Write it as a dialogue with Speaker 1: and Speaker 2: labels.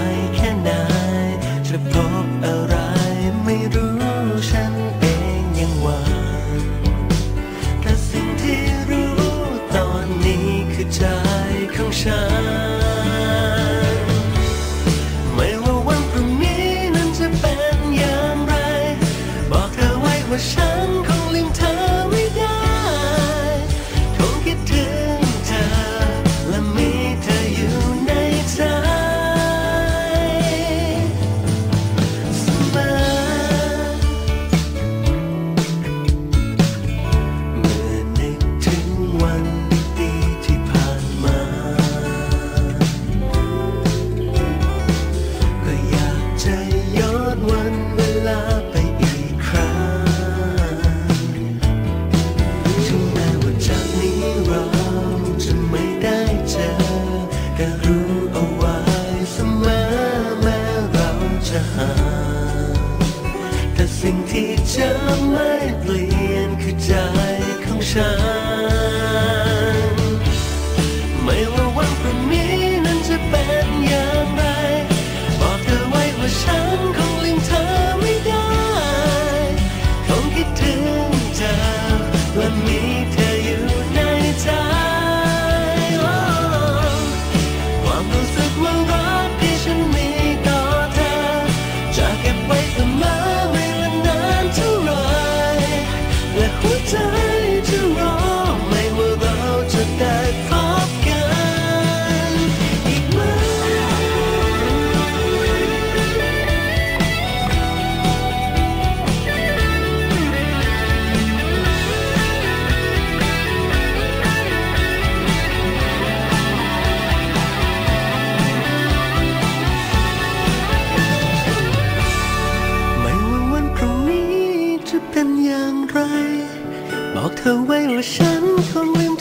Speaker 1: ายแค่ไหนจะพบอะไร จะไม่เปลี่ยนคือใจของฉัน เธอไว้ว่าฉันคงลืม